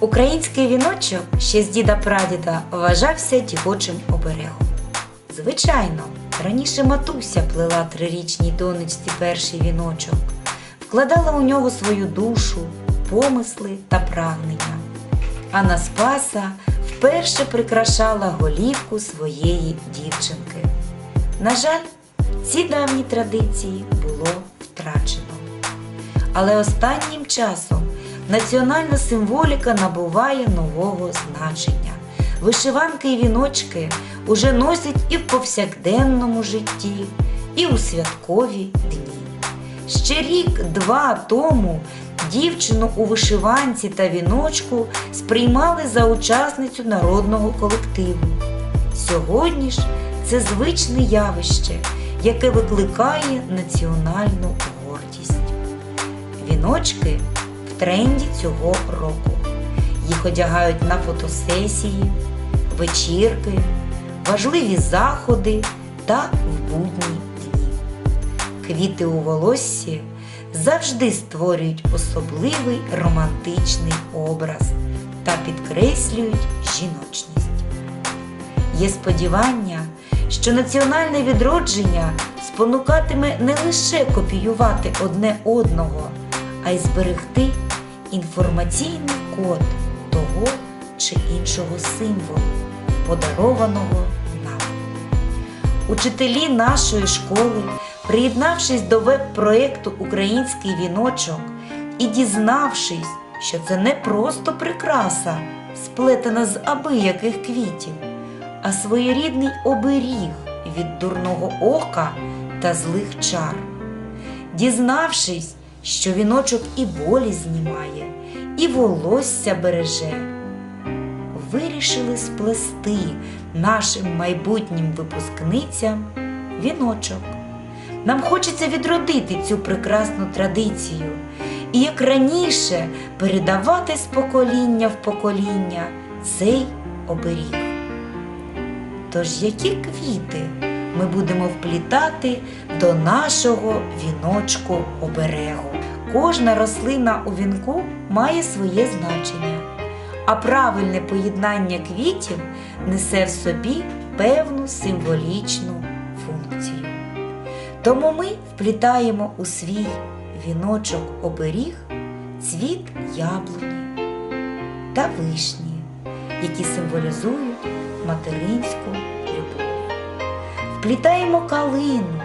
Український віночок ще з діда прадіда вважався дівочим оберегом. Звичайно, раніше матуся плела трирічній донечці перший віночок, вкладала у нього свою душу, помисли та прагнення. А на Спаса вперше прикрашала голівку своєї дівчинки. На жаль, ці давні традиції було втрачено. Але останнім часом національна символіка набуває нового значення. Вишиванки і віночки уже носять і в повсякденному житті, і у святкові дні. Ще рік-два тому дівчину у вишиванці та віночку сприймали за учасницю народного колективу. Сьогодні ж це звичне явище, яке викликає національну гордість. Віночки тренді цього року. Їх одягають на фотосесії, вечірки, важливі заходи та в будні дні. Квіти у волоссі завжди створюють особливий романтичний образ та підкреслюють жіночність. Є сподівання, що національне відродження спонукатиме не лише копіювати одне одного, а й зберегти інформаційний код того чи іншого символу, подарованого нам. Учителі нашої школи, приєднавшись до веб-проєкту Український віночок і дізнавшись, що це не просто прикраса, сплетена з абияких квітів, а своєрідний оберіг від дурного ока та злих чар. Дізнавшись, що віночок і болі знімає, і волосся береже, вирішили сплести нашим майбутнім випускницям віночок. Нам хочеться відродити цю прекрасну традицію і як раніше передавати з покоління в покоління цей оберіг. Тож які квіти ми будемо вплітати до нашого віночку оберегу? Кожна рослина у вінку має своє значення, а правильне поєднання квітів несе в собі певну символічну функцію. Тому ми вплітаємо у свій віночок оберіг цвіт яблуні та вишні, які символізують материнську любов. Вплітаємо калину,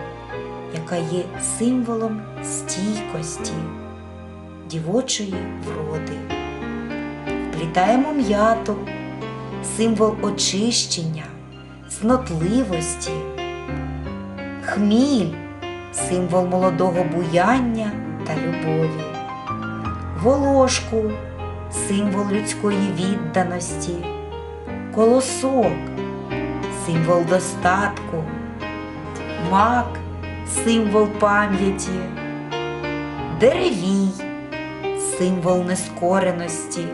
яка є символом стійкості, дівочої вроди. Вплітаємо м'яту, символ очищення, цнотливості, хміль, символ молодого буяння та любові, волошку, символ людської відданості, колосок, символ достатку, мак, символ пам'яті, деревій, символ нескореності,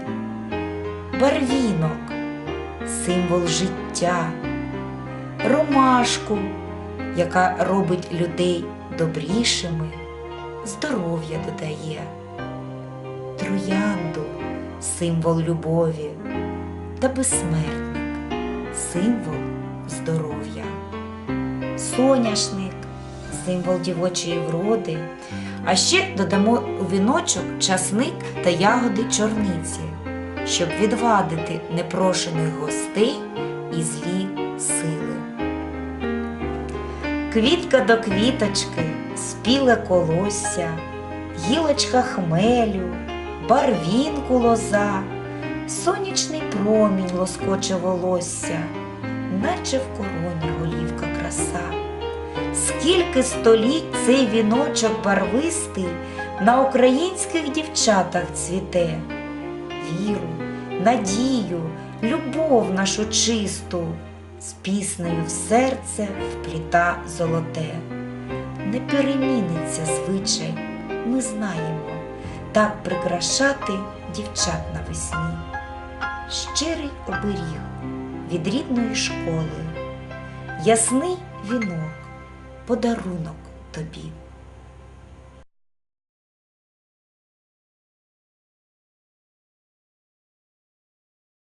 барвінок, символ життя, ромашку, яка робить людей добрішими, здоров'я додає, троянду, символ любові. Та безсмертник, символ здоров'я, соняшник, символ дівочої вроди. А ще додамо у віночок часник та ягоди чорниці, щоб відвадити непрошених гостей і злі сили. Квітка до квіточки, спіле колосся, гілочка хмелю, барвінку лоза, сонячний промінь лоскоче волосся, наче в короні голівка краса. Скільки століть цей віночок барвистий на українських дівчатах цвіте, віру, надію, любов нашу чисту, з піснею в серце впліта золоте. Не переміниться звичай, ми знаємо, так прикрашати дівчат навесні. Щирий оберіг від рідної школи, ясний вінок, подарунок тобі.